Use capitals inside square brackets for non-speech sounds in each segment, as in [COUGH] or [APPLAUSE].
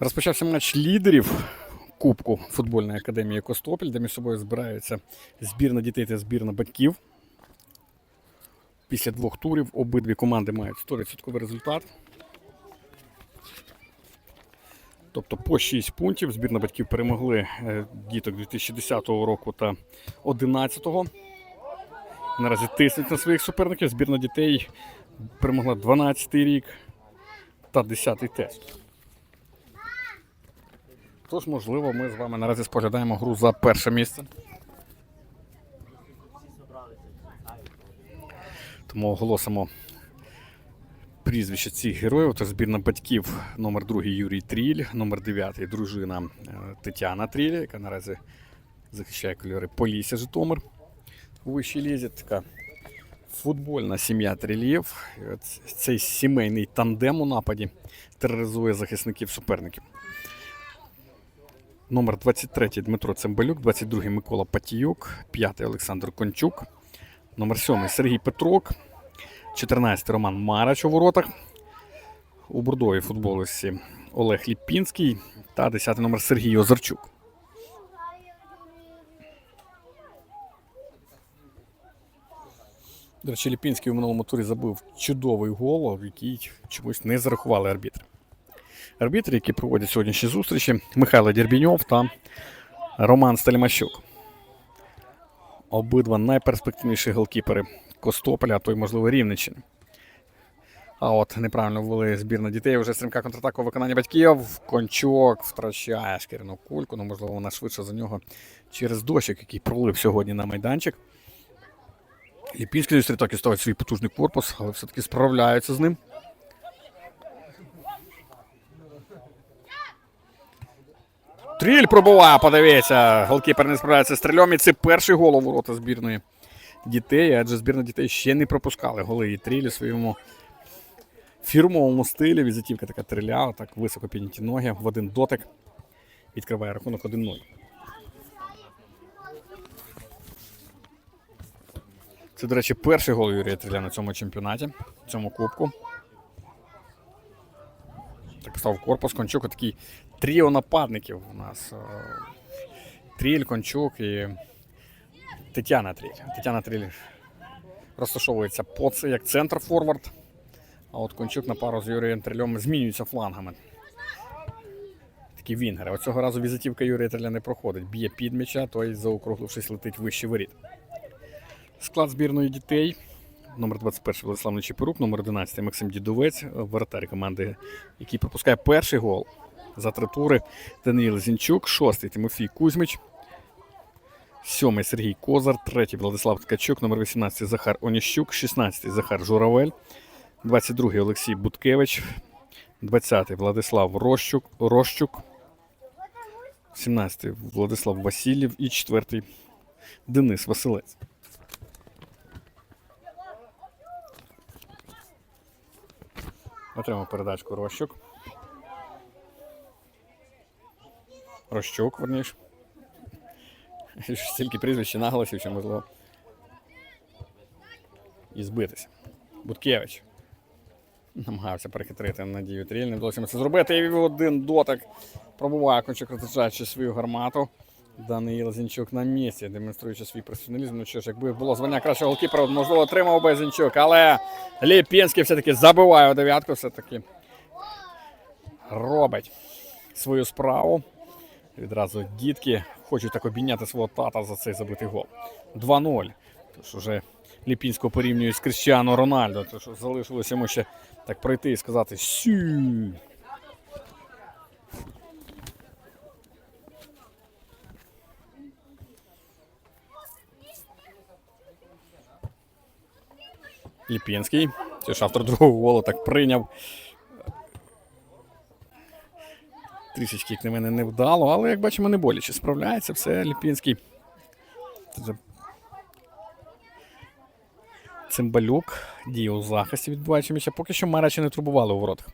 Розпочався матч лідерів Кубку футбольної академії Костопіль, де між собою збираються збірна дітей та збірна батьків. Після двох турів обидві команди мають 100% результат. Тобто по 6 пунктів збірна батьків перемогли е, діток 2010 року та 2011. Наразі тиснуть на своїх суперників. Збірна дітей перемогла 12-й рік та 10-й тест. Тож, можливо, ми з вами наразі споглядаємо гру за перше місце. Тому оголосимо прізвище цих героїв. Це збірна батьків номер 2 Юрій Тріль, номер 9 дружина е, Тетяна Тріль, яка наразі захищає кольори Полісся Житомир у вищій лізі. Така футбольна сім'я Трілів. Цей сімейний тандем у нападі тероризує захисників суперників. Номер 23 Дмитро Цимбалюк, 22 Микола Патіюк, 5 Олександр Кончук, номер 7 Сергій Петрук, 14 Роман Марач у воротах. У бордовій футболисті Олег Ліпінський та 10 номер Сергій Озарчук. До речі, Ліпінський у минулому турі забив чудовий гол, який чомусь не зарахували арбітри. Арбітри, які проводять сьогоднішні зустрічі, Михайло Дербіньов та Роман Сталімащук. Обидва найперспективніші голкіпери Костополя, а то й, можливо, Рівненщини. А от неправильно ввели збірна дітей. Вже стрімка контратака у виконанні батьків. Кончок втрачає шкіряну кульку. Ну, можливо, вона швидше за нього через дощик, який пролив сьогодні на майданчик. Ліпінський так і ставить свій потужний корпус, але все-таки справляються з ним. Тріль пробуває, подивіться. Голкіпер не справляється з стрільом. І це перший гол у ворота збірної дітей, адже збірна дітей ще не пропускали голи. І у своєму фірмовому стилі. Візитівка така триля, так високо підняті ноги в один дотик. Відкриває рахунок 1-0. Це, до речі, перший гол Юрія Триля на цьому чемпіонаті, в цьому кубку. Так став корпус Кончук, такий тріо нападників у нас. е, Тріль, Кончук і Тетяна Тріль. Тетяна Тріль розташовується по це як центр форвард. А от Кончук на пару з Юрієм Трильом змінюється флангами. Такі вінгери. Оцього разу візитівка Юрія Триля не проходить. Б'є під м'яча, той, заокруглившись, летить вище воріт. Склад збірної дітей. Номер 21 Владислав Нечіпорук, номер 11 Максим Дідовець, воротар команди, який пропускає перший гол за три тури. Даниїл Зінчук, шостий Тимофій Кузьмич, сьомий Сергій Козар, третій Владислав Ткачук, номер 18 Захар Оніщук, 16 Захар Журавель, 22 Олексій Буткевич, 20 Владислав Рощук, Рощук, 17 Владислав Васильєв і 4 Денис Василець. Отримав передачку Рощук. Рощук, верніше. Стільки прізвища наголосів, що можливо. І збитися. Буткевич. Намагався перехитрити Надію Тріль. Не вдалося це зробити. І один дотик пробуває кончик розряджаючи свою гармату. Даниїл Зінчук на місці, демонструючи свій професіоналізм. Ну що ж, якби було звання кращого голкіпера, можливо, отримав би Зінчук, але Ліпінський все-таки забиває у дев'ятку, все-таки робить свою справу. Відразу дітки хочуть так обійняти свого тата за цей забитий гол. 2-0. Тож уже Ліпінського порівнюють з Кріщано Рональдо. Тож залишилося йому ще так пройти і сказати сю. Ліпінський. Це ж автор другого голу так прийняв. Трішечки, як на мене, не вдало, але як бачимо, не боляче. Справляється все Ліпінський. Цимбалюк діє у захисті, відбуваючи м'яча. Поки що Марачі не турбували у воротах.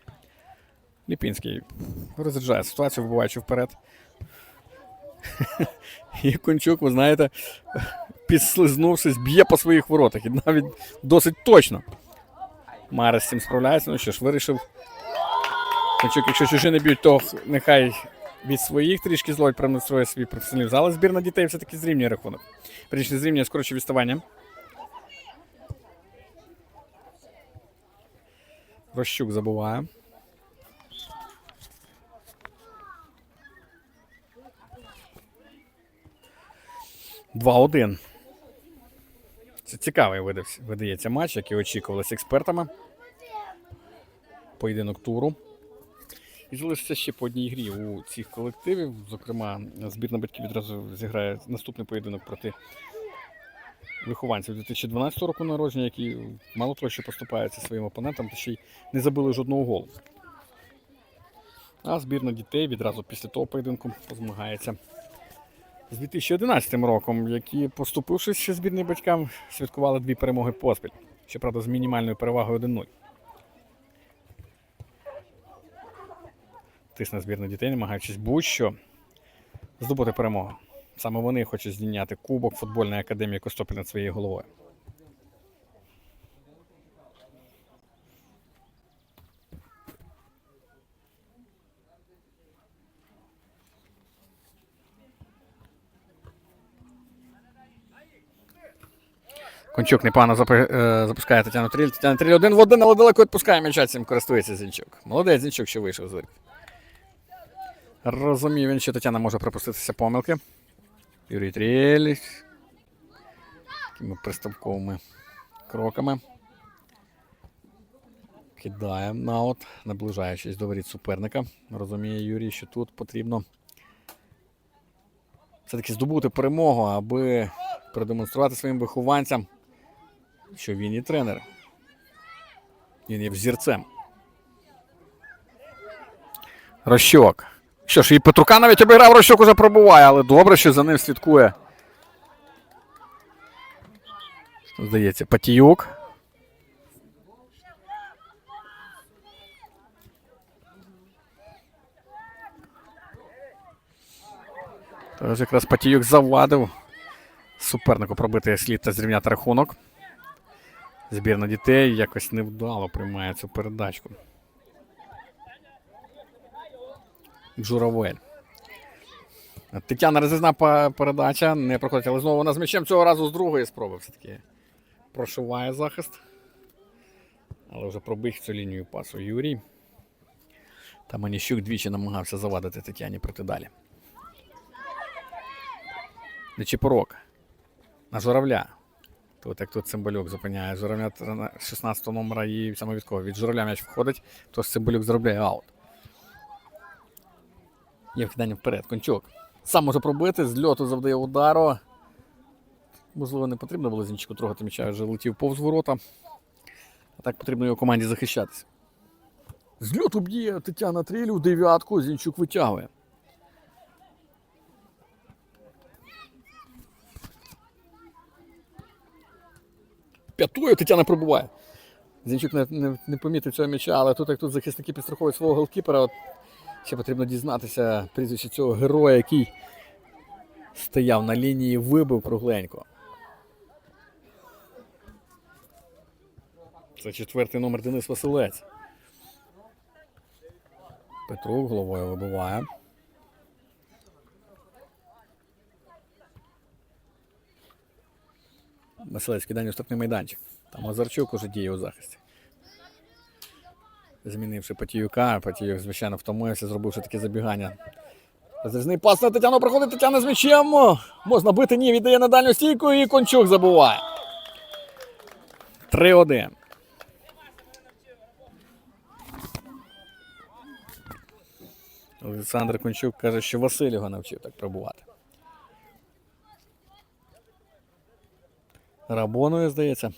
Ліпінський розряджає ситуацію, вибиваючи вперед. [LAUGHS] І Кончук, ви знаєте, [LAUGHS] підслизнувшись, б'є по своїх воротах. І навіть досить точно. Марес з цим справляється. Ну що ж, вирішив Кончук, якщо чужі не б'ють, то нехай від своїх трішки зловить промонструє свій професіоналізм. Але збірна дітей все-таки зрівнює рахунок. Причому зрівнює скороче відставання. Рощук забуває. Два-один. Це цікавий видається матч, який очікувалися експертами. Поєдинок туру. І залишиться ще по одній грі у цих колективів. Зокрема, збірна батьків відразу зіграє наступний поєдинок проти вихованців 2012 року народження, які мало того, що поступаються своїм опонентам, та ще й не забили жодного голу. А збірна дітей відразу після того поєдинку позмагається з 2011 роком, які, поступившись збірним батькам, святкували дві перемоги поспіль. Щоправда, з мінімальною перевагою 1-0. Тисне збірна дітей, намагаючись будь-що здобути перемогу. Саме вони хочуть здійняти кубок футбольної академії Костопіль над своєю головою. Кончук непогано е, запускає Тетяну Тріль. Тетяна Тріль один в один, але далеко відпускає м'яча, цим користується Зінчук. Молодець Зінчук, що вийшов з вирки. Розумів він, що Тетяна може припуститися помилки. Юрій Тріль. Такими приставковими кроками. Кидає на от, наближаючись до воріт суперника. Розуміє Юрій, що тут потрібно все-таки здобути перемогу, аби продемонструвати своїм вихованцям, що він і тренер. Він є взірцем. Рощок. Що ж, і Петрука навіть обіграв, Рощок уже пробуває, але добре, що за ним слідкує. Здається, Патіюк. Тож якраз Патіюк завадив супернику пробити слід та зрівняти рахунок. Збірна дітей якось невдало приймає цю передачку. Джуравель. Тетяна резизна передача не проходить, але знову вона з м'ячем цього разу з другої спроби все-таки прошиває захист. Але вже пробіг цю лінію пасу Юрій. Та Маніщук двічі намагався завадити Тетяні проти далі. Нечіпорок. На журавля. Тут як тут цимбалюк зупиняє журавля 16 номера і саме від кого? Від журавля м'яч входить, то цимбалюк заробляє аут. Є вкидання вперед. Кончук. Сам може пробити, з льоту завдає удару. Можливо, не потрібно було Зінчику трогати м'яча, вже летів повз ворота. А так потрібно його команді захищатися. З льоту б'є Тетяна Тріль у дев'ятку, Зінчук витягує. П'ятою Тетяна пробуває. Зінчук не, не, не помітив цього м'яча, але тут як тут захисники підстраховують свого голкіпера. От ще потрібно дізнатися прізвище цього героя, який стояв на лінії, вибив кругленько. Це четвертий номер Денис Василець. Петрук головою вибиває. Василець кидання у штрафний майданчик. Там Лазарчук уже діє у захисті. Змінивши Патіюка, Патіюк, звичайно, втомився, зробивши таке забігання. Розрізний пас на Тетяну проходить Тетяна з м'ячем. Можна бити, ні, віддає на дальню стійку і Кончук забуває. 3-1. Олександр Кончук каже, що Василь його навчив так пробувати. Рабоною, здається.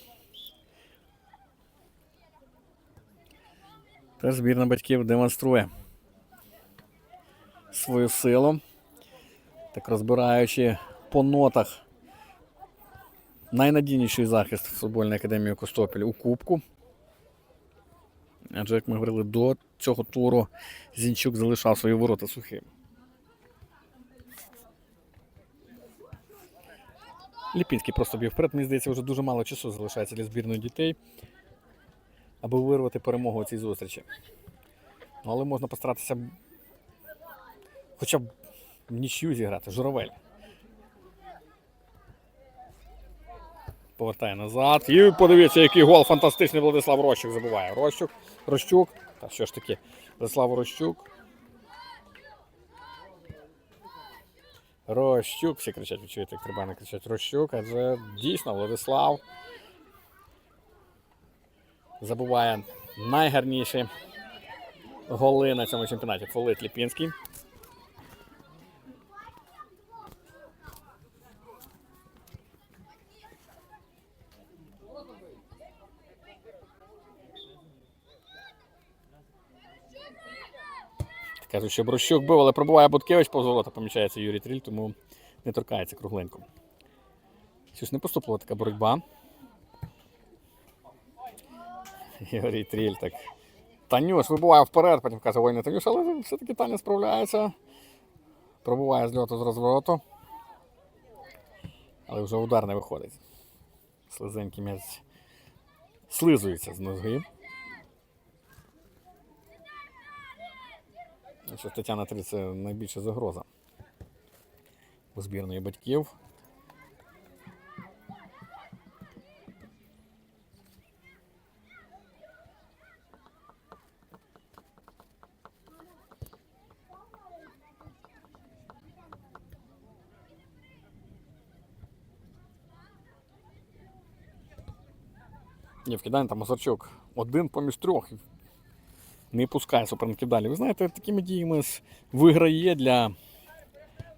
Теж збірна батьків демонструє свою силу. Так розбираючи по нотах найнадійніший захист футбольної академії Костопіль у Кубку. Адже, як ми говорили, до цього туру Зінчук залишав свої ворота сухим. Ліпінський просто б'є вперед. Мені здається, вже дуже мало часу залишається для збірної дітей, аби вирвати перемогу у цій зустрічі. Ну, але можна постаратися хоча б нічю зіграти. Журавель. Повертає назад. І подивіться, який гол фантастичний Владислав Рощук забуває. Рощук, Рощук. Та що ж таки, Владислав Рощук. Рощук, всі кричать, ви чуєте, як треба не кричать Рощук, адже дійсно Владислав забуває найгарніші голи на цьому чемпіонаті. Фолит Ліпінський. Кажуть, що Брощук бив, але пробуває Буткевич повз ворота, помічається Юрій Тріль, тому не торкається кругленько. Щось не поступила така боротьба. Юрій Тріль так. Танюш вибуває вперед, потім каже, ой, не Танюш, але все-таки Таня справляється. Пробуває з льоту з розвороту. Але вже удар не виходить. Слизенький м'яч слизується з ноги. Що Тетяна 3 це найбільша загроза у збірної батьків. Ні, вкидання там Мазарчук один поміж трьох. Не пускає суперників далі. Ви знаєте, такими діями виграє для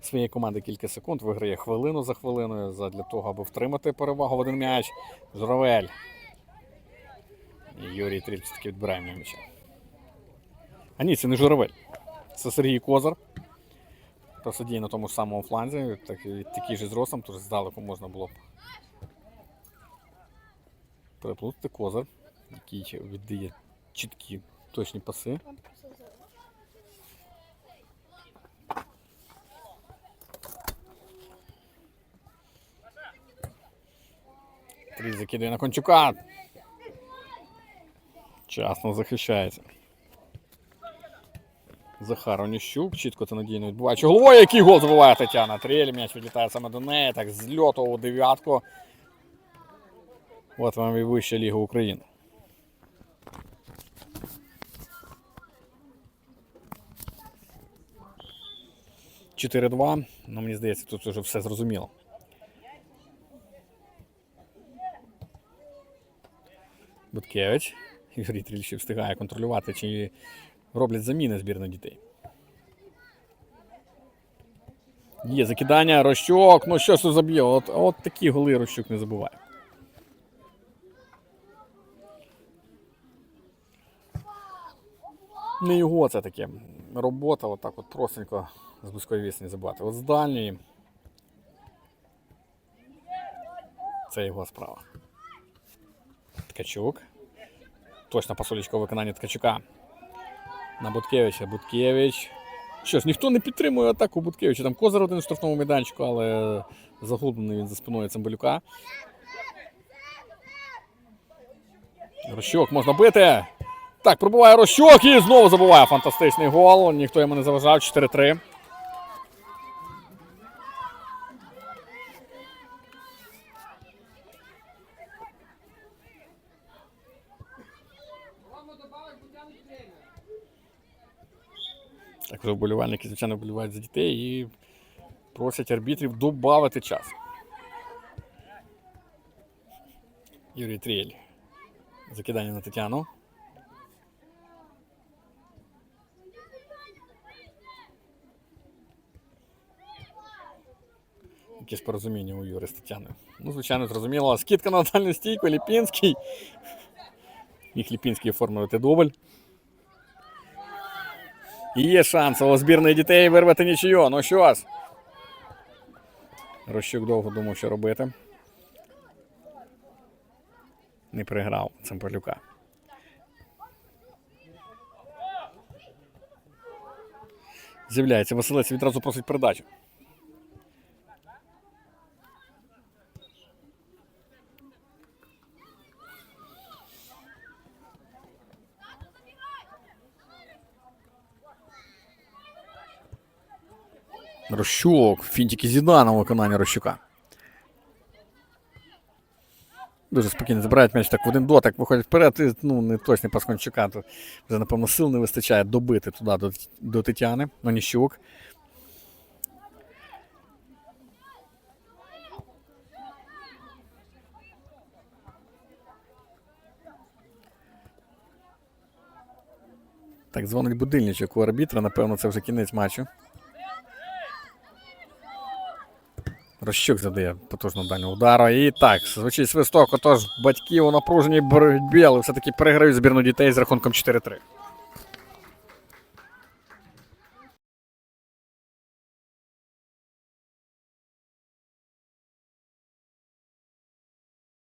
своєї команди кілька секунд, виграє хвилину за хвилиною для того, аби втримати перевагу в один м'яч. Журавель. Юрій Трільц таки відбирає м'яча. А ні, це не Журавель. Це Сергій Козар. Просто на тому ж самому фланзі, так, такий же зростом, тож здалеку можна було б переплутати Козар, який віддає чіткі точні паси. Трій закидує на Кончука. Вчасно захищається. Захар Оніщук чітко та надійно відбуваючи головою, який гол забиває Тетяна Трель. М'яч відлітає саме до неї, так з льоту у дев'ятку. От вам і вища Ліга України. Чотири-два. Ну, мені здається, тут вже все зрозуміло. Буткевич. Юрій Тріль ще встигає контролювати, чи роблять заміни збірної дітей. Є закидання, Рощук. Ну що ж заб'є? От, от такі голи Рощук не забуває. Не його це таке. Робота, отак от простенько з близької вісні забувати. От з дальньої. Це його справа. Ткачук. Точно пасолічка у виконанні Ткачука. На Буткевича. Буткевич. Що ж, ніхто не підтримує атаку Буткевича. Там козир один в штрафному майданчику, але заглублений він за спиною Цимбалюка. Рощок можна бити. Так, пробуває Рощок і знову забуває фантастичний гол. Ніхто йому не заважав. 4-3. Так вболівальники, звичайно, вболівають за дітей і просять арбітрів додати час. Юрій Тріель. Закидання на Тетяну. Якесь порозуміння у Юри з Тетяною. Ну, звичайно, зрозуміло. Скидка на дальню стійку, Ліпінський. Міг Ліпінський оформити дубль. Є шанс у збірної дітей вирвати нічию. Ну що ж. Рощук довго думав, що робити. Не приграв Цимпалюка. З'являється Василець відразу просить передачу. Рощук. Фінтики Зідана у виконанні Рощука. Дуже спокійно забирають м'яч так в один дотик, виходять вперед, і ну, не точний пас Кончука. Тут вже, напевно, сил не вистачає добити туди до, до Тетяни. Оніщук. Так, дзвонить будильничок у арбітра, напевно, це вже кінець матчу. Рощук задає потужну дальню удару. І так, звучить свисток. Отож, батьки у напруженій боротьбі, але все-таки переграють збірну дітей з рахунком 4-3.